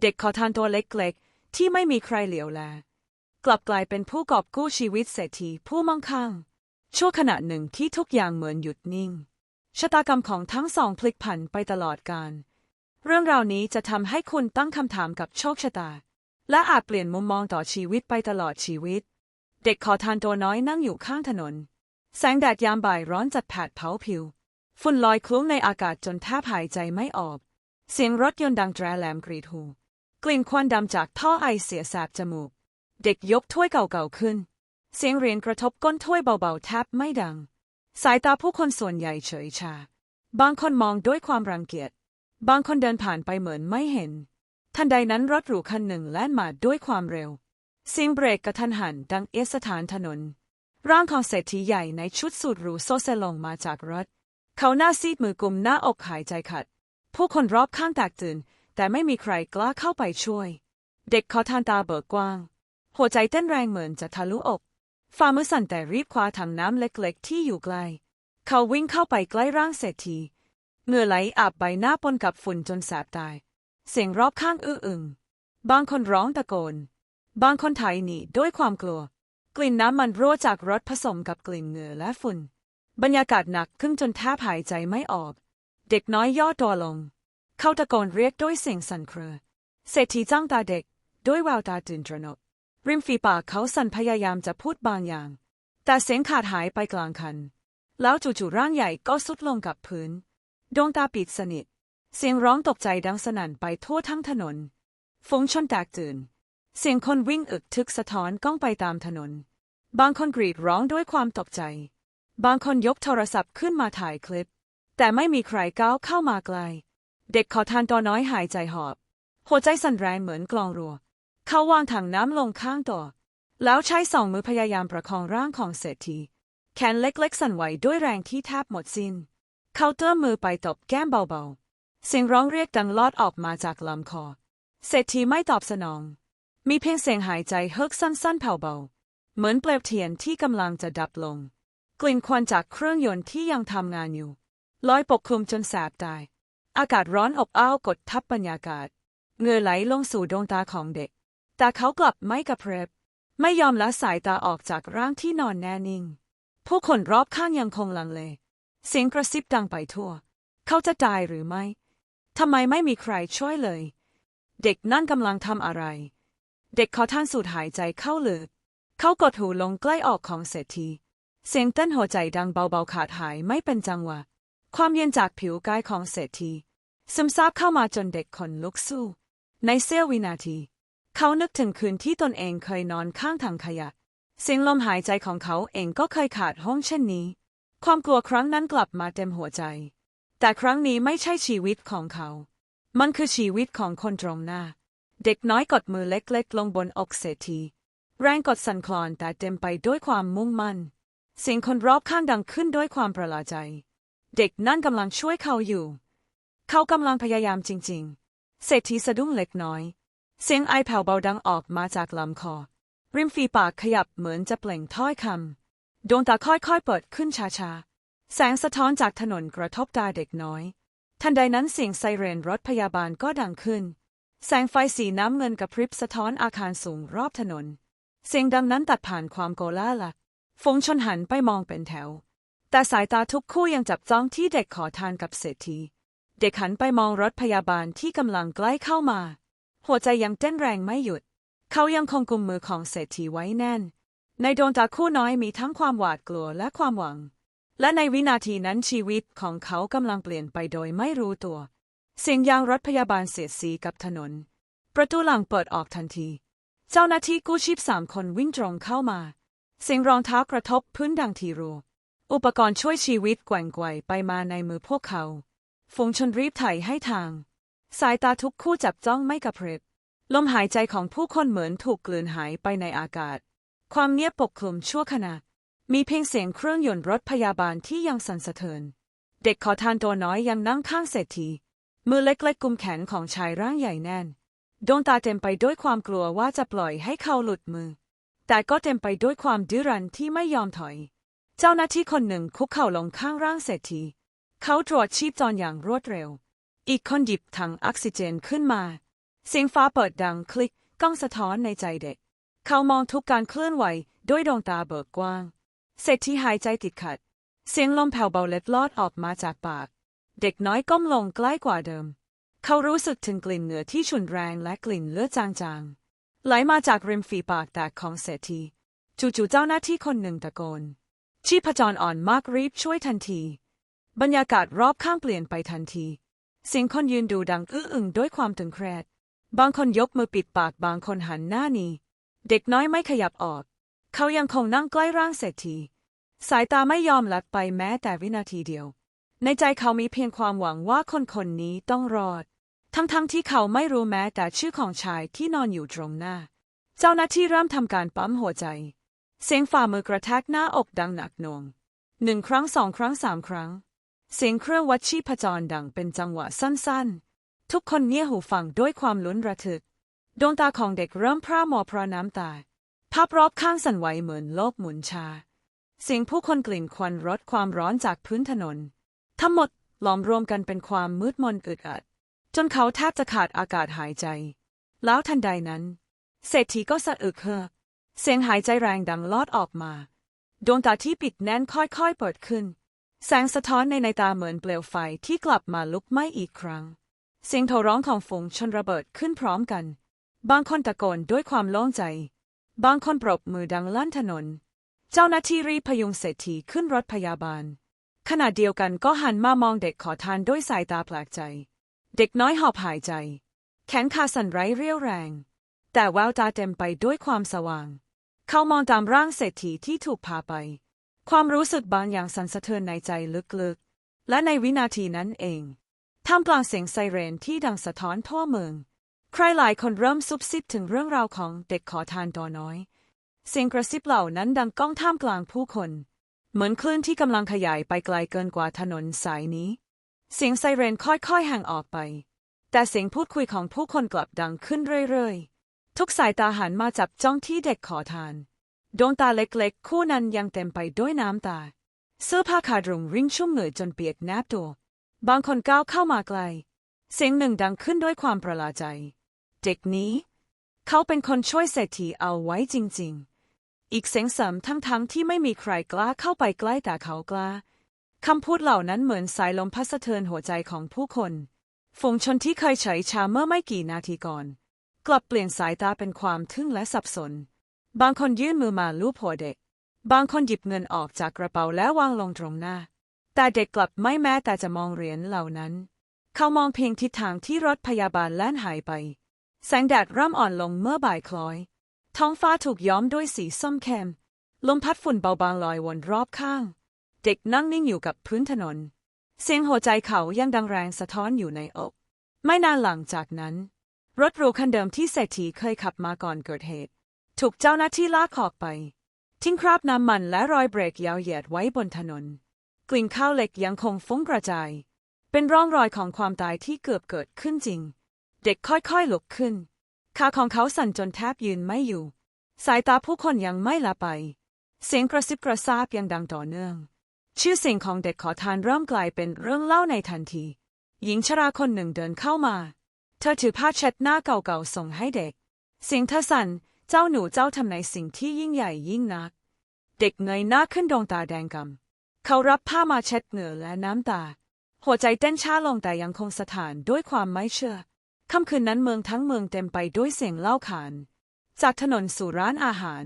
เด็กขอทานตัวเล็กๆ ที่ไม่มีใครเหลียวแล กลับกลายเป็นผู้กอบกู้ชีวิตเศรษฐีผู้มั่งคั่ง ชั่วขณะหนึ่งที่ทุกอย่างเหมือนหยุดนิ่ง ชะตากรรมของทั้งสองพลิกผันไปตลอดกาลเรื่องราวนี้จะทำให้คุณตั้งคำถามกับโชคชะตา และอาจเปลี่ยนมุมมองต่อชีวิตไปตลอดชีวิต เด็กขอทานตัวน้อยนั่งอยู่ข้างถนน แสงแดดยามบ่ายร้อนจัดแผดเผาผิวฝุ่นลอยคลุ้งในอากาศจนแทบหายใจไม่ออก เสียงรถยนต์ดังแตรแหลมกรีดหู กลิ่นควันดำจากท่อไอเสียแสบจมูก เด็กยกถ้วยเก่าๆขึ้น เสียงเรียญกระทบก้นถ้วยเบาๆแทบไม่ดัง สายตาผู้คนส่วนใหญ่เฉยชา บางคนมองด้วยความรังเกียจ บางคนเดินผ่านไปเหมือนไม่เห็น ทันใดนั้นรถหรูคันหนึ่งแล่นมาด้วยความเร็ว เสียงเบรกกระทันหันดังเอสถานถนน ร่างของเศรษฐีใหญ่ในชุดสูทหรูโซเซลงมาจากรถ เขาหน้าซีดมือกลุมหน้าอกหายใจขัด ผู้คนรอบข้างแตกตื่น แต่ไม่มีใครกล้าเข้าไปช่วย เด็กขอทานตาเบิกกว้าง หัวใจเต้นแรงเหมือนจะทะลุอกฝ่ามือสั่นแต่รีบคว้าถังน้ำเล็กๆ ที่อยู่ใกล้เขาวิ่งเข้าไปใกล้ร่างเศรษฐีเหงื่อไหลอาบใบหน้าปนกับฝุ่นจนแสบตาย เสียงรอบข้างอื้ออึง บางคนร้องตะโกน บางคนไถหนีด้วยความกลัว กลิ่นน้ำมันรั่วจากรถผสมกับกลิ่นเหงื่อและฝุ่น บรรยากาศหนักขึ้นจนแทบหายใจไม่ออก เด็กน้อยย่อตัวลง เขาตะโกนเรียกด้วยเสียงสั่นเครือเศรษฐีจ้องตาเด็กด้วยแววตาตื่นตระหนกริมฝีปากเขาสั่นพยายามจะพูดบางอย่าง แต่เสียงขาดหายไปกลางคัน แล้วจู่ๆร่างใหญ่ก็สุดลงกับพื้น ดวงตาปิดสนิท เสียงร้องตกใจดังสนั่นไปทั่วทั้งถนน ฝูงชนแตกตื่น เสียงคนวิ่งอึกทึกสะท้อนก้องไปตามถนน บางคนกรีดร้องด้วยความตกใจ บางคนยกโทรศัพท์ขึ้นมาถ่ายคลิป แต่ไม่มีใครก้าวเข้ามาไกล เด็กขอทานตัวน้อยหายใจหอบ หัวใจสั่นแรงเหมือนกลองรัว เขาวางถังน้ำลงข้างตัว แล้วใช้สองมือพยายามประคองร่างของเศรษฐี แขนเล็กๆสั่นไหวด้วยแรงที่แทบหมดสิน้น เขาเตื้อมมือไปตบแก้มเบาๆ เสียงร้องเรียกดังลอดออกมาจากลำคอ เศรษฐีไม่ตอบสนอง มีเพียงเสียงหายใจเฮิกสั้นๆแผ่วเบา เหมือนเปลวเทียนที่กำลังจะดับลง กลิ่นควันจากเครื่องยนต์ที่ยังทำงานอยู่ลอยปกคลุมจนแสบตาย อากาศร้อนอบอ้าวกดทับบรรยากาศเงื่อไหลลงสู่ดวงตาของเด็ก แต่เขากลับไม่กระเพริบไม่ยอมละสายตาออกจากร่างที่นอนแน่นิ่ง ผู้คนรอบข้างยังคงลังเล เสียงกระซิบดังไปทั่ว เขาจะตายหรือไม่ทำไมไม่มีใครช่วยเลย เด็กนั่นกำลังทำอะไร เด็กขอท่านสูดหายใจเข้าลึกเขากดหูลงใกล้ออกของเศรษฐี เสียงเต้นหัวใจดังเบาๆขาดหายไม่เป็นจังหวะ ความเย็นจากผิวกายของเศรษฐีซึมซาบเข้ามาจนเด็กขนลุกสู้ ในเสี้ยววินาที เขานึกถึงคืนที่ตนเองเคยนอนข้างถังขยะ เสียงลมหายใจของเขาเองก็เคยขาดห้องเช่นนี้ ความกลัวครั้งนั้นกลับมาเต็มหัวใจ แต่ครั้งนี้ไม่ใช่ชีวิตของเขา มันคือชีวิตของคนตรงหน้า เด็กน้อยกดมือเล็กๆ ลงบนอกเศรษฐีแรงกดสั่นคลอนแต่เต็มไปด้วยความมุ่งมั่น เสียงคนรอบข้างดังขึ้นด้วยความประหลาดใจ เด็กนั่นกำลังช่วยเขาอยู่ เขากำลังพยายามจริง ๆ เศรษฐีสะดุ้งเล็กน้อย เสียงไอแผ่วเบาดังออกมาจากลำคอ ริมฝีปากขยับเหมือนจะเปล่งถ้อยคำดวงตาค่อยๆเปิดขึ้นช้าๆ แสงสะท้อนจากถนนกระทบตาเด็กน้อย ทันใดนั้นเสียงไซเรนรถพยาบาลก็ดังขึ้น แสงไฟสีน้ำเงินกระพริบสะท้อนอาคารสูงรอบถนน เสียงดังนั้นตัดผ่านความโกลาหลฝูงชนหันไปมองเป็นแถว แต่สายตาทุกคู่ยังจับจ้องที่เด็กขอทานกับเศรษฐี เด็กหันไปมองรถพยาบาลที่กำลังใกล้เข้ามา หัวใจยังเต้นแรงไม่หยุด เขายังคงกุมมือของเศรษฐีไว้แน่น ในดวงตาคู่น้อยมีทั้งความหวาดกลัวและความหวัง และในวินาทีนั้นชีวิตของเขากำลังเปลี่ยนไปโดยไม่รู้ตัว เสียงยางรถพยาบาลเสียดสีกับถนน ประตูหลังเปิดออกทันที เจ้าหน้าที่กู้ชีพสามคนวิ่งตรงเข้ามา เสียงรองเท้ากระทบพื้นดังทีรัว อุปกรณ์ช่วยชีวิตแกว่งไกวไปมาในมือพวกเขา ฝูงชนรีบไถ่ให้ทาง สายตาทุกคู่จับจ้องไม่กระพริบ ลมหายใจของผู้คนเหมือนถูกกลืนหายไปในอากาศ ความเงียบปกคลุมชั่วขณะ มีเพียงเสียงเครื่องยนต์รถพยาบาลที่ยังสั่นสะเทือน เด็กขอทานตัวน้อยยังนั่งข้างเศรษฐี มือเล็กๆกุมแขนของชายร่างใหญ่แน่น ดวงตาเต็มไปด้วยความกลัวว่าจะปล่อยให้เขาหลุดมือ แต่ก็เต็มไปด้วยความดื้อรั้นที่ไม่ยอมถอย เจ้าหน้าที่คนหนึ่งคุกเข่าลงข้างร่างเศรษฐี เขาตรวจชีพจรอย่างรวดเร็ว อีกคนหยิบถังออกซิเจนขึ้นมา เสียงฟ้าเปิดดังคลิกกล้องสะท้อนในใจเด็ก เขามองทุกการเคลื่อนไหวด้วยดวงตาเบิกกว้าง เศรษฐีหายใจติดขัด เสียงลมแผ่วเบาเล็ดลอดออกมาจากปาก เด็กน้อยก้มลงใกล้กว่าเดิม เขารู้สึกถึงกลิ่นเหนือที่ฉุนแรงและกลิ่นเลือดจางๆ ไหลมาจากริมฝีปากแตกของเศรษฐีจู่ๆเจ้าหน้าที่คนหนึ่งตะโกน ชีพจรอ่อนมากรีบช่วยทันที บรรยากาศรอบข้างเปลี่ยนไปทันที เสียงคนยืนดูดังอื้ออึงด้วยความตึงเครียดบางคนยกมือปิดปากบางคนหันหน้านีเด็กน้อยไม่ขยับออก เขายังคงนั่งใกล้ร่างเศรษฐี สายตาไม่ยอมหลัดไปแม้แต่วินาทีเดียว ในใจเขามีเพียงความหวังว่าคนคนนี้ต้องรอด ทั้งๆทที่เขาไม่รู้แม้แต่ชื่อของชายที่นอนอยู่ตรงหน้า เจ้าหน้าที่เริ่มทำการปั๊มหัวใจ เสียงฝ่ามือกระแทกหน้าอกดังหนักหน่วงหนึ่งครั้งสองครั้งสามครั้ง เสียงเครื่องวัดชีพจรดังเป็นจังหวะสั้นๆ ทุกคนเงี่ยหูฟังด้วยความลุ้นระทึก ดวงตาของเด็กเริ่มพร่ามอเพราะน้ำตา ภาพรอบข้างสั่นไหวเหมือนโลกหมุนชา เสียงผู้คนกลิ่นควันรถความร้อนจากพื้นถนน ทั้งหมดหลอมรวมกันเป็นความมืดมนอึดอัด จนเขาแทบจะขาดอากาศหายใจ แล้วทันใดนั้น เศรษฐีก็สะอึกเฮือก เสียงหายใจแรงดังลอดออกมา ดวงตาที่ปิดแน่นค่อยๆเปิดขึ้น แสงสะท้อนในในตาเหมือนเปลวไฟที่กลับมาลุกไหม้อีกครั้ง เสียงโห่ร้องของฝูงชนระเบิดขึ้นพร้อมกัน บางคนตะโกนด้วยความโล่งใจ บางคนปรบมือดังลั่นถนน เจ้าหน้าที่รีพยุงเศรษฐีขึ้นรถพยาบาล ขณะเดียวกันก็หันมามองเด็กขอทานด้วยสายตาแปลกใจ เด็กน้อยหอบหายใจ แขนขาสั่นไร้เรี่ยวแรง แต่แววตาเต็มไปด้วยความสว่าง เขามองตามร่างเศรษฐีที่ถูกพาไป ความรู้สึกบางอย่างสั่นสะเทือนในใจลึกๆ และในวินาทีนั้นเองท่ามกลางเสียงไซเรนที่ดังสะท้อนทั่วเมือง ใครหลายคนเริ่มซุบซิบถึงเรื่องราวของเด็กขอทานตัวน้อย เสียงกระซิบเหล่านั้นดังก้องท่ามกลางผู้คน เหมือนคลื่นที่กำลังขยายไปไกลเกินกว่าถนนสายนี้ เสียงไซเรนค่อยๆห่างออกไป แต่เสียงพูดคุยของผู้คนกลับดังขึ้นเรื่อยๆ ทุกสายตาหันมาจับจ้องที่เด็กขอทาน ดวงตาเล็กๆ คู่นั้นยังเต็มไปด้วยน้ำตา เสื้อผ้าขาดรุงริ่งชุ่มเหงื่อจนเปียกแนบตัว บางคนก้าวเข้ามาไกล เสียงหนึ่งดังขึ้นด้วยความประหลาดใจ เด็กนี้ เขาเป็นคนช่วยเศรษฐีเอาไว้จริงๆ อีกเสียงเสริมทั้งๆที่ไม่มีใครกล้าเข้าไปใกล้แต่เขากล้าคำพูดเหล่านั้นเหมือนสายลมพัดสะเทือนหัวใจของผู้คน ฝูงชนที่เคยเฉยชาเมื่อไม่กี่นาทีก่อน กลับเปลี่ยนสายตาเป็นความทึ่งและสับสน บางคนยื่นมือมาลูบหัวเด็ก บางคนหยิบเงินออกจากกระเป๋าแล้ววางลงตรงหน้า แต่เด็กกลับไม่แม้แต่จะมองเหรียญเหล่านั้น เขามองเพียงทิศทางที่รถพยาบาลแล่นหายไป แสงแดดเริ่มอ่อนลงเมื่อบ่ายคล้อย ท้องฟ้าถูกย้อมด้วยสีส้มเข้มลมพัดฝุ่นเบาบางลอยวนรอบข้าง เด็กนั่งนิ่งอยู่กับพื้นถนน เสียงหัวใจเขายังดังแรงสะท้อนอยู่ในอก ไม่นานหลังจากนั้น รถหรูคันเดิมที่เศรษฐีเคยขับมาก่อนเกิดเหตุ ถูกเจ้าหน้าที่ลากออกไป ทิ้งคราบน้ำมันและรอยเบรกยาวเหยียดไว้บนถนน กลิ่นข้าวเหล็กยังคงฟุ้งกระจาย เป็นร่องรอยของความตายที่เกือบเกิดขึ้นจริง เด็กค่อยๆลุกขึ้นขาของเขาสั่นจนแทบยืนไม่อยู่ สายตาผู้คนยังไม่ละไป เสียงกระซิบกระซาบยังดังต่อเนื่อง ชื่อเสียงของเด็กขอทานเริ่มกลายเป็นเรื่องเล่าในทันที หญิงชราคนหนึ่งเดินเข้ามา เธอถือผ้าเช็ดหน้าเก่าๆส่งให้เด็ก เสียงเธอสั่น เจ้าหนูเจ้าทำในสิ่งที่ยิ่งใหญ่ยิ่งนัก เด็กเงยหน้าขึ้นดวงตาแดงกำเขารับผ้ามาเช็ดเหงื่อและน้ำตา หัวใจเต้นช้าลงแต่ยังคงสถานด้วยความไม่เชื่อค่ำคืนนั้นเมืองทั้งเมืองเต็มไปด้วยเสียงเล่าขาน จากถนนสู่ร้านอาหาร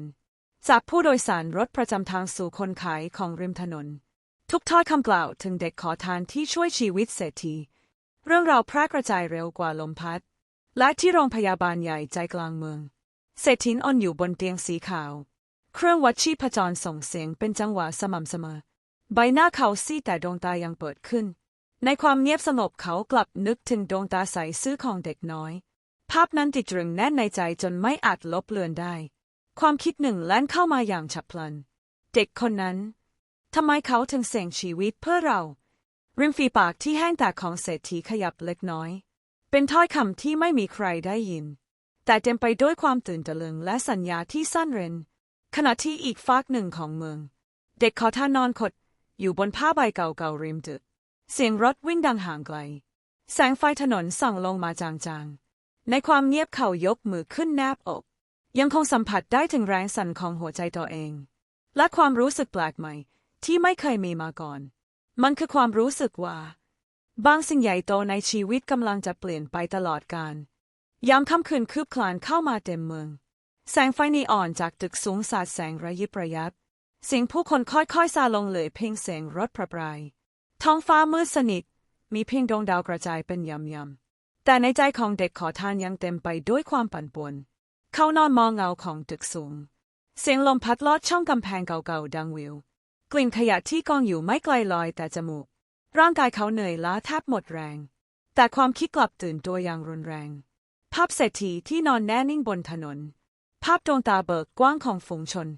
จากผู้โดยสารรถประจำทางสู่คนขายของริมถนน ทุกถ้อยคำกล่าวถึงเด็กขอทานที่ช่วยชีวิตเศรษฐี เรื่องราวแพร่กระจายเร็วกว่าลมพัด และที่โรงพยาบาลใหญ่ใจกลางเมือง เศรษฐีนอนอยู่บนเตียงสีขาว เครื่องวัดชีพจรส่งเสียงเป็นจังหวะสม่ำเสมอ ใบหน้าเขาซีดแต่ดวงตายังเปิดขึ้น ในความเงียบสงบเขากลับนึกถึงดวงตาใสซื่อของเด็กน้อย ภาพนั้นติดตรึงแน่นในใจจนไม่อาจลบเลือนได้ ความคิดหนึ่งแล่นเข้ามาอย่างฉับพลัน เด็กคนนั้นทำไมเขาถึงเสี่ยงชีวิตเพื่อเรา ริมฝีปากที่แห้งแตกของเศรษฐีขยับเล็กน้อย เป็นถ้อยคำที่ไม่มีใครได้ยิน แต่เต็มไปด้วยความตื่นตะลึงและสัญญาที่สั้นเรนขณะที่อีกฟากหนึ่งของเมือง เด็กขอท่านอนขด อยู่บนผ้าใบเก่าๆริมตึก เสียงรถวิ่งดังห่างไกล แสงไฟถนนส่องลงมาจางๆ ในความเงียบเขายกมือขึ้นแนบอก ยังคงสัมผัสได้ถึงแรงสั่นของหัวใจตัวเอง และความรู้สึกแปลกใหม่ที่ไม่เคยมีมาก่อน มันคือความรู้สึกว่า บางสิ่งใหญ่โตในชีวิตกำลังจะเปลี่ยนไปตลอดกาลยามค่ำคืนคืบคลานเข้ามาเต็มเมือง แสงไฟนีออนจากตึกสูงสาดแสงระยิบระยับเสียงผู้คนค่อยๆซาลงเลือเพียงเสียงรถประปรายท้องฟ้ามืดสนิท มีเพียงดวงดาวกระจายเป็นยำๆแต่ในใจของเด็กขอทานยังเต็มไปด้วยความปั่นป่วน เขานอนมองเงาของตึกสูง เสียงลมพัดลอดช่องกำแพงเก่าๆดังวิว กลิ่นขยะที่กองอยู่ไม่ไกลลอยแต่จมูก ร่างกายเขาเหนื่อยล้าแทบหมดแรง แต่ความคิดกลับตื่นตัวอย่างรุนแรง ภาพเศรษฐีที่นอนแน่นิ่งบนถนน ภาพดวงตาเบิกกว้างของฝูงชน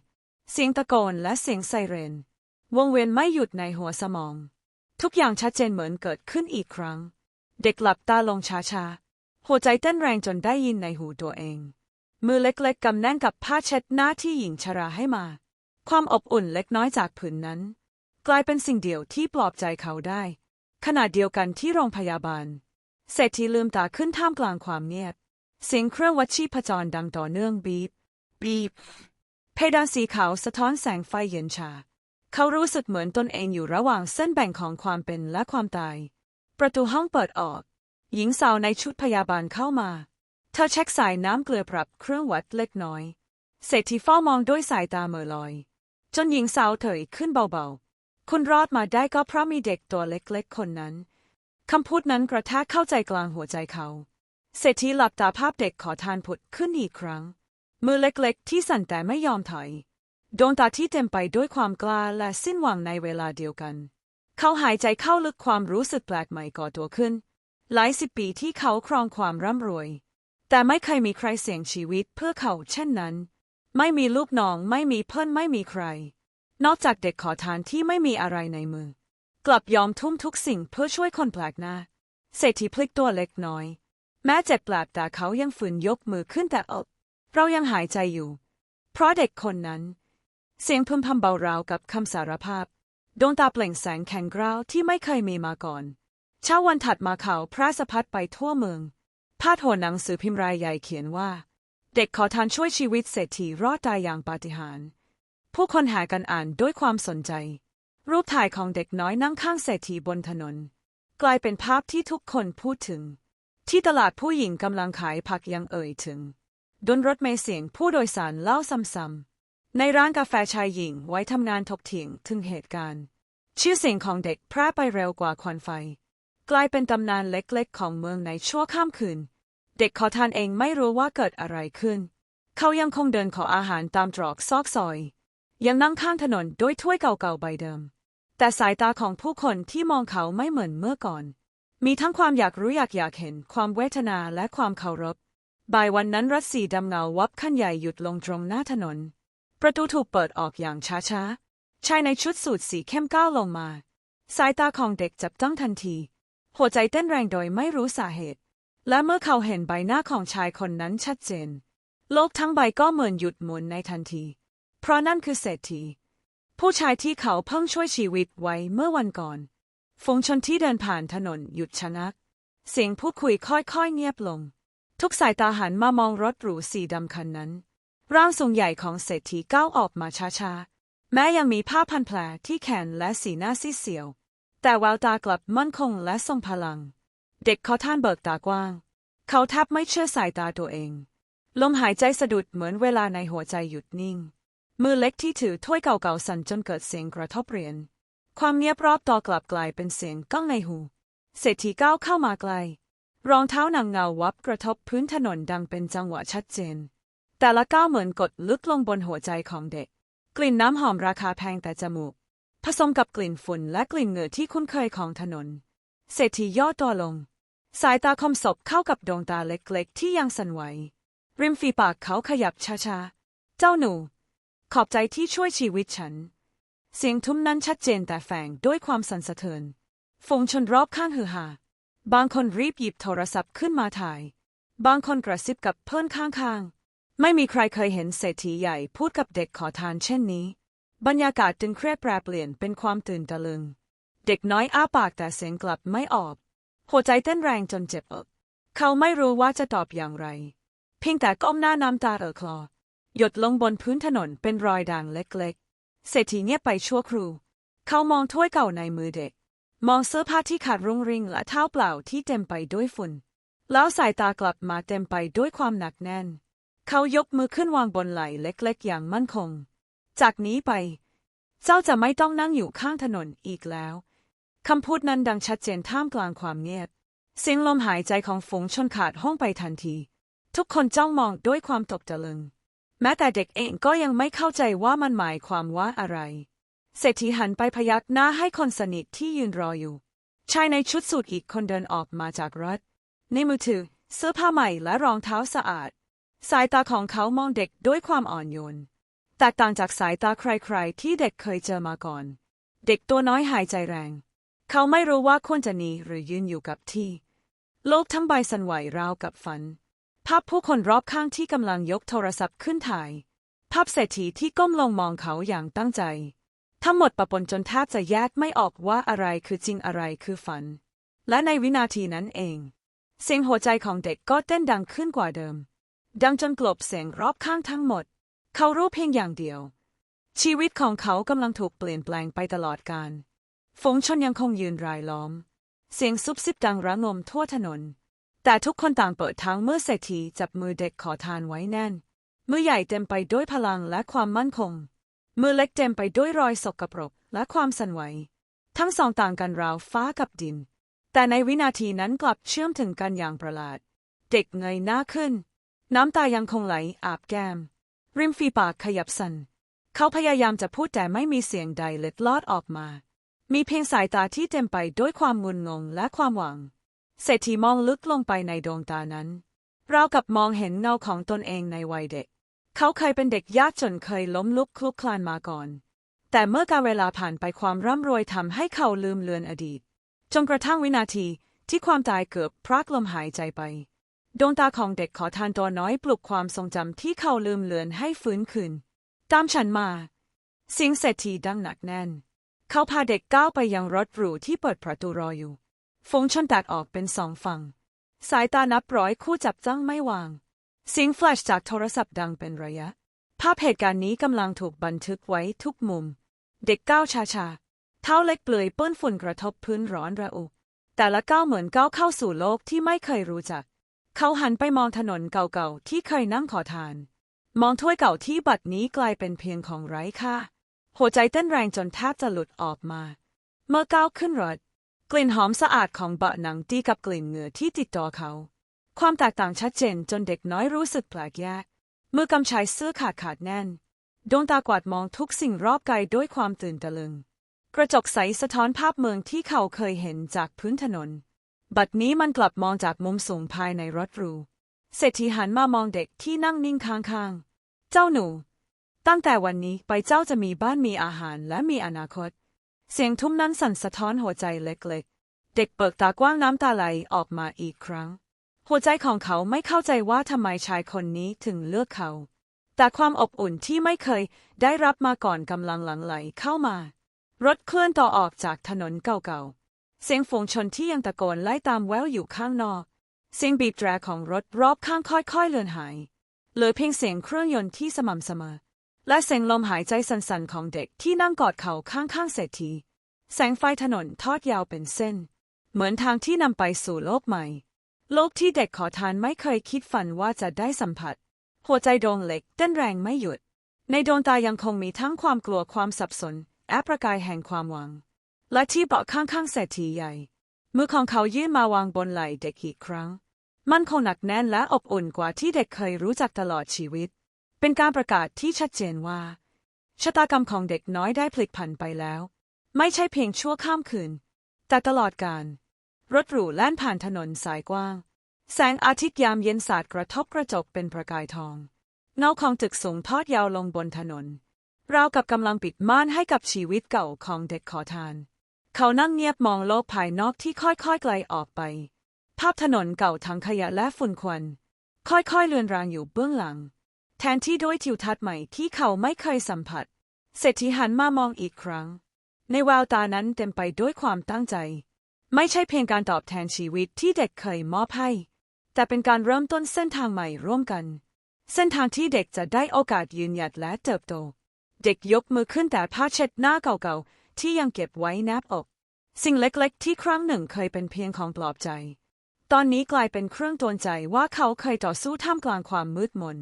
เสียงตะโกนและเสียงไซเรน วงเวียนไม่หยุดในหัวสมอง ทุกอย่างชัดเจนเหมือนเกิดขึ้นอีกครั้ง เด็กหลับตาลงช้าๆ หัวใจเต้นแรงจนได้ยินในหูตัวเอง มือเล็กๆกำแน่นกับผ้าเช็ดหน้าที่หญิงชราให้มา ความอบอุ่นเล็กน้อยจากผืนนั้น กลายเป็นสิ่งเดียวที่ปลอบใจเขาได้ ขณะเดียวกันที่โรงพยาบาล เศรษฐีลืมตาขึ้นท่ามกลางความเงียบ เสียงเครื่องวัดชีพจรดังต่อเนื่องบีบ บีบ เพดานสีขาวสะท้อนแสงไฟเย็นชา เขารู้สึกเหมือนตนเองอยู่ระหว่างเส้นแบ่งของความเป็นและความตาย ประตูห้องเปิดออก หญิงสาวในชุดพยาบาลเข้ามา เธอเช็คสายน้ำเกลือปรับเครื่องวัดเล็กน้อย เศรษฐีเฝ้ามองด้วยสายตาเมื่อลอย จนหญิงสาวเถยขึ้นเบาๆ คุณรอดมาได้ก็เพราะมีเด็กตัวเล็กๆ คนนั้น คำพูดนั้นกระแทกเข้าใจกลางหัวใจเขา เศรษฐีหลับตาภาพเด็กขอทานผุดขึ้นอีกครั้ง มือเล็กๆ ที่สั่นแต่ไม่ยอมถอย ดวงตาที่เต็มไปด้วยความกล้าและสิ้นหวังในเวลาเดียวกัน เขาหายใจเข้าลึกความรู้สึกแปลกใหม่ก่อตัวขึ้น หลายสิบปีที่เขาครองความร่ำรวย แต่ไม่เคยมีใครเสี่ยงชีวิตเพื่อเขาเช่นนั้น ไม่มีลูกน้องไม่มีเพื่อนไม่มีใคร นอกจากเด็กขอทานที่ไม่มีอะไรในมือ กลับยอมทุ่มทุกสิ่งเพื่อช่วยคนแปลกหน้าเศรษฐีพลิกตัวเล็กน้อย แม้เจ็บแปลบแต่เขายังฝืนยกมือขึ้นแต่อกเรายังหายใจอยู่ เพราะเด็กคนนั้น เสียงพึมพำเบาราวกับคำสารภาพ ดวงตาเปล่งแสงแข็งกร้าวที่ไม่เคยมีมาก่อน เช้าวันถัดมาเขาพระสะพัดไปทั่วเมืองพาดหัวหนังสือพิมพ์รายใหญ่เขียนว่า เด็กขอทานช่วยชีวิตเศรษฐีรอดตายอย่างปาฏิหาริย์ผู้คนหากันอ่านด้วยความสนใจ รูปถ่ายของเด็กน้อยนั่งข้างเศรษฐีบนถนน กลายเป็นภาพที่ทุกคนพูดถึง ที่ตลาดผู้หญิงกำลังขายผักยังเอ่ยถึงดนรถเมล์เสียงผู้โดยสารเล่าซ้ำๆในร้านกาแฟชายหญิงไว้ทำงานถกเถียงถึงเหตุการณ์ ชื่อเสียงของเด็กแพร่ไปเร็วกว่าควันไฟ กลายเป็นตำนานเล็กๆ ของเมืองในชั่วข้ามคืน เด็กขอทานเองไม่รู้ว่าเกิดอะไรขึ้น เขายังคงเดินขออาหารตามตรอกซอกซอย ยังนั่งข้างถนนด้วยถ้วยเก่าๆใบเดิม แต่สายตาของผู้คนที่มองเขาไม่เหมือนเมื่อก่อน มีทั้งความอยากรู้อยากอยากเห็นความเวทนาและความเคารพ บ่ายวันนั้นรถสีดำเงาวับขั้นใหญ่หยุดลงตรงหน้าถนน ประตูถูกเปิดออกอย่างช้าๆ ชายในชุดสูทสีเข้มก้าวลงมา สายตาของเด็กจับจ้องทันที หัวใจเต้นแรงโดยไม่รู้สาเหตุ และเมื่อเขาเห็นใบหน้าของชายคนนั้นชัดเจน โลกทั้งใบก็เหมือนหยุดหมุนในทันที เพราะนั่นคือเศรษฐี ผู้ชายที่เขาเพิ่งช่วยชีวิตไว้เมื่อวันก่อน ฝูงชนที่เดินผ่านถนนหยุดชะงัก เสียงพูดคุยค่อยๆเงียบลง ทุกสายตาหันมามองรถหรูสีดำคันนั้น ร่างสูงใหญ่ของเศรษฐีก้าวออกมาช้าๆ แม้ยังมีผ้าพันแผลที่แขนและสีหน้าซีดเสียว แต่แววตากลับมั่นคงและทรงพลัง เด็กขอท่านเบิกตากว้าง เขาแทบไม่เชื่อสายตาตัวเอง ลมหายใจสะดุดเหมือนเวลาในหัวใจหยุดนิ่ง มือเล็กที่ถือถ้วยเก่าๆสั่นจนเกิดเสียงกระทบเรียญความเงียบรอบต่อกลับกลายเป็นเสียงก้องในหู เศรษฐีก้าวเข้ามาไกล รองเท้าหนังเงาวับกระทบพื้นถนนดังเป็นจังหวะชัดเจน แต่ละก้าวเหมือนกดลึกลงบนหัวใจของเด็ก กลิ่นน้ำหอมราคาแพงแต่จมูก ผสมกับกลิ่นฝุ่นและกลิ่นเหงื่อที่คุ้นเคยของถนนเศรษฐีย่อตัวลง สายตาคมศพเข้ากับดวงตาเล็กๆ ที่ยังสั่นไหว ริมฝีปากเขาขยับช้าๆ เจ้าหนู ขอบใจที่ช่วยชีวิตฉัน เสียงทุ้มนั้นชัดเจนแต่แฝงด้วยความสั่นสะเทือนฝงชนรอบข้างฮือฮาบางคนรีบหยิบโทรศัพท์ขึ้นมาถ่าย บางคนกระซิบกับเพื่อนข้างๆ ไม่มีใครเคยเห็นเศรษฐีใหญ่พูดกับเด็กขอทานเช่นนี้ บรรยากาศตึงเครียดแปรเปลี่ยนเป็นความตื่นตะลึง เด็กน้อยอ้าปากแต่เสียงกลับไม่ออก หัวใจเต้นแรงจนเจ็บอกเขาไม่รู้ว่าจะตอบอย่างไร เพียงแต่ก้มหน้าน้ำตาเอ่อคลอ หยดลงบนพื้นถนนเป็นรอยด่างเล็กๆ เศรษฐีเงียบไปชั่วครู่ เขามองถ้วยเก่าในมือเด็ก มองเสื้อผ้าที่ขาดรุ่งริ่งและเท้าเปล่าที่เต็มไปด้วยฝุ่น แล้วสายตากลับมาเต็มไปด้วยความหนักแน่น เขายกมือขึ้นวางบนไหล่เล็กๆ อย่างมั่นคง จากนี้ไป เจ้าจะไม่ต้องนั่งอยู่ข้างถนนอีกแล้ว คำพูดนั้นดังชัดเจนท่ามกลางความเงียบ เสียงลมหายใจของฝูงชนขาดห้องไปทันที ทุกคนจ้องมองด้วยความตกตะลึง แม้แต่เด็กเองก็ยังไม่เข้าใจว่ามันหมายความว่าอะไร เศรษฐีหันไปพยักหน้าให้คนสนิทที่ยืนรออยู่ ชายในชุดสูทอีกคนเดินออกมาจากรถในมือถือเสื้อผ้าใหม่และรองเท้าสะอาด สายตาของเขามองเด็กด้วยความอ่อนโยนแตกต่างจากสายตาใครๆ ที่เด็กเคยเจอมาก่อน เด็กตัวน้อยหายใจแรง เขาไม่รู้ว่าควรจะหนีหรือยืนอยู่กับที่ โลกทั้งใบสั่นไหวราวกับฝัน ภาพผู้คนรอบข้างที่กำลังยกโทรศัพท์ขึ้นถ่าย ภาพเศรษฐีที่ก้มลงมองเขาอย่างตั้งใจ ทั้งหมดปะปนจนแทบจะแยกไม่ออกว่าอะไรคือจริงอะไรคือฝัน และในวินาทีนั้นเอง เสียงหัวใจของเด็กก็เต้นดังขึ้นกว่าเดิม ดังจนกลบเสียงรอบข้างทั้งหมด เขารู้เพียงอย่างเดียว ชีวิตของเขากำลังถูกเปลี่ยนแปลงไปตลอดกาล ฝูงชนยังคงยืนรายล้อม เสียงซุบซิบดังระงมทั่วถนน แต่ทุกคนต่างเปิดทางเมื่อเศรษฐีจับมือเด็กขอทานไว้แน่น มือใหญ่เต็มไปด้วยพลังและความมั่นคง มือเล็กเต็มไปด้วยรอยสกปรกและความสั่นไหว ทั้งสองต่างกันราวฟ้ากับดิน แต่ในวินาทีนั้นกลับเชื่อมถึงกันอย่างประหลาด เด็กเงยหน้าขึ้น น้ำตายังคงไหลอาบแก้ม ริมฝีปากขยับสั่น เขาพยายามจะพูดแต่ไม่มีเสียงใดเล็ดลอดออกมา มีเพียงสายตาที่เต็มไปด้วยความงุนงงและความหวัง เศรษฐีมองลึกลงไปในดวงตานั้น เรากับมองเห็นเงาของตนเองในวัยเด็ก เขาเคยเป็นเด็กยากจนเคยล้มลุกคลุกคลานมาก่อน แต่เมื่อการเวลาผ่านไปความร่ำรวยทำให้เขาลืมเลือนอดีต จนกระทั่งวินาทีที่ความตายเกือบพรากลมหายใจไป ดวงตาของเด็กขอทานตัวน้อยปลุกความทรงจำที่เขาลืมเลือนให้ฟื้นคืน ตามฉันมาสียงเศรษฐีดังหนักแน่น เขาพาเด็กก้าวไปยังรถหรูที่เปิดประตูรออยู่ฝงชนแตกออกเป็นสองฝั่ง สายตานับร้อยคู่จับจ้องไม่วาง เสียงแฟลชจากโทรศัพท์ดังเป็นระยะ ภาพเหตุการณ์นี้กำลังถูกบันทึกไว้ทุกมุม เด็กก้าวช้าๆ เท้าเล็กเปลือยเปื้อนฝุ่นกระทบพื้นร้อนระอุ แต่ละก้าวเหมือนก้าวเข้าสู่โลกที่ไม่เคยรู้จัก เขาหันไปมองถนนเก่าๆที่เคยนั่งขอทาน มองถ้วยเก่าที่บัดนี้กลายเป็นเพียงของไร้ค่า หัวใจเต้นแรงจนแทบจะหลุดออกมา เมื่อก้าวขึ้นรถ กลิ่นหอมสะอาดของเบาะหนังตีกับกลิ่นเหงื่อที่ติดต่อเขา ความแตกต่างชัดเจนจนเด็กน้อยรู้สึกแปลกแยก มือกำชายเสื้อขาดขาดแน่น ดวงตากวาดมองทุกสิ่งรอบกายด้วยความตื่นตะลึง กระจกใสสะท้อนภาพเมืองที่เขาเคยเห็นจากพื้นถนน บัดนี้มันกลับมองจากมุมสูงภายในรถรูเศรษฐีหันมามองเด็กที่นั่งนิ่งข้างๆ เจ้าหนู ตั้งแต่วันนี้ไปเจ้าจะมีบ้านมีอาหารและมีอนาคต เสียงทุ่มนั้นสั่นสะท้อนหัวใจเล็กๆ เด็กเปิดตากว้างน้ำตาไหลออกมาอีกครั้ง หัวใจของเขาไม่เข้าใจว่าทำไมชายคนนี้ถึงเลือกเขา แต่ความอบอุ่นที่ไม่เคยได้รับมาก่อนกำลังหลั่งไหลเข้ามา รถเคลื่อนต่อออกจากถนนเก่าๆ เสียงฝูงชนที่ยังตะโกนไล่ตามแววอยู่ข้างนอก เสียงบีบแตรของรถรอบข้างค่อยๆเลือนหาย เหลือเพียงเสียงเครื่องยนต์ที่สม่ำเสมอ และเสียงลมหายใจสั่นๆของเด็กที่นั่งกอดเขาข้างๆเศรษฐี แสงไฟถนนทอดยาวเป็นเส้น เหมือนทางที่นำไปสู่โลกใหม่ โลกที่เด็กขอทานไม่เคยคิดฝันว่าจะได้สัมผัส หัวใจดวงเล็กเต้นแรงไม่หยุด ในดวงตายังคงมีทั้งความกลัวความสับสนแอบประกายแห่งความหวัง และที่เบาะข้างๆเศรษฐีใหญ่ มือของเขายื่นมาวางบนไหล่เด็กอีกครั้ง มันคงหนักแน่นและอบอุ่นกว่าที่เด็กเคยรู้จักตลอดชีวิต เป็นการประกาศที่ชัดเจนว่า ชะตากรรมของเด็กน้อยได้พลิกผันไปแล้ว ไม่ใช่เพียงชั่วข้ามคืน แต่ตลอดการ รถหรูแล่นผ่านถนนสายกว้าง แสงอาทิตย์ยามเย็นสาดกระทบกระจกเป็นประกายทอง เงาของตึกสูงทอดยาวลงบนถนนราวกับกำลังปิดม่านให้กับชีวิตเก่าของเด็กขอทาน เขานั่งเงียบมองโลกภายนอกที่ค่อยๆไกลออกไป ภาพถนนเก่าทั้งขยะและฝุ่นควัน ค่อยๆเลือนรางอยู่เบื้องหลัง แทนที่ด้วยทิวทัศน์ใหม่ที่เขาไม่เคยสัมผัส เศรษฐีหันมามองอีกครั้ง ในแววตานั้นเต็มไปด้วยความตั้งใจ ไม่ใช่เพียงการตอบแทนชีวิตที่เด็กเคยมอบให้ แต่เป็นการเริ่มต้นเส้นทางใหม่ร่วมกัน เส้นทางที่เด็กจะได้โอกาสยืนหยัดและเติบโต เด็กยกมือขึ้นแต่ผ้าเช็ดหน้าเก่าๆ ที่ยังเก็บไว้แนบอก สิ่งเล็กๆ ที่ครั้งหนึ่งเคยเป็นเพียงของปลอบใจ ตอนนี้กลายเป็นเครื่องเตนใจว่าเขาเคยต่อสู้ท่ามกลางความมืดมน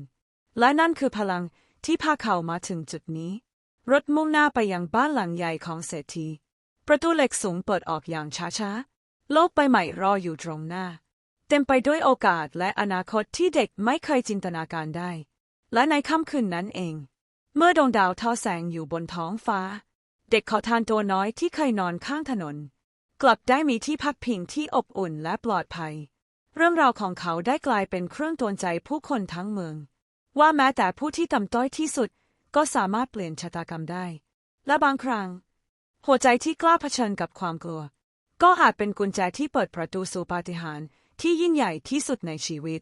และนั่นคือพลังที่พาเขามาถึงจุดนี้ รถมุ่งหน้าไปยังบ้านหลังใหญ่ของเศรษฐี ประตูเหล็กสูงเปิดออกอย่างช้าๆ โลกใบใหม่รออยู่ตรงหน้า เต็มไปด้วยโอกาสและอนาคตที่เด็กไม่เคยจินตนาการได้ และในค่ำคืนนั้นเอง เมื่อดวงดาวทอแสงอยู่บนท้องฟ้า เด็กขอทานตัวน้อยที่เคยนอนข้างถนน กลับได้มีที่พักพิงที่อบอุ่นและปลอดภัย เรื่องราวของเขาได้กลายเป็นเครื่องตือนใจผู้คนทั้งเมือง ว่าแม้แต่ผู้ที่ต่ำต้อยที่สุด ก็สามารถเปลี่ยนชะตากรรมได้ และบางครั้ง หัวใจที่กล้าเผชิญกับความกลัว ก็อาจเป็นกุญแจที่เปิดประตูสู่ปาฏิหาริย์ที่ยิ่งใหญ่ที่สุดในชีวิต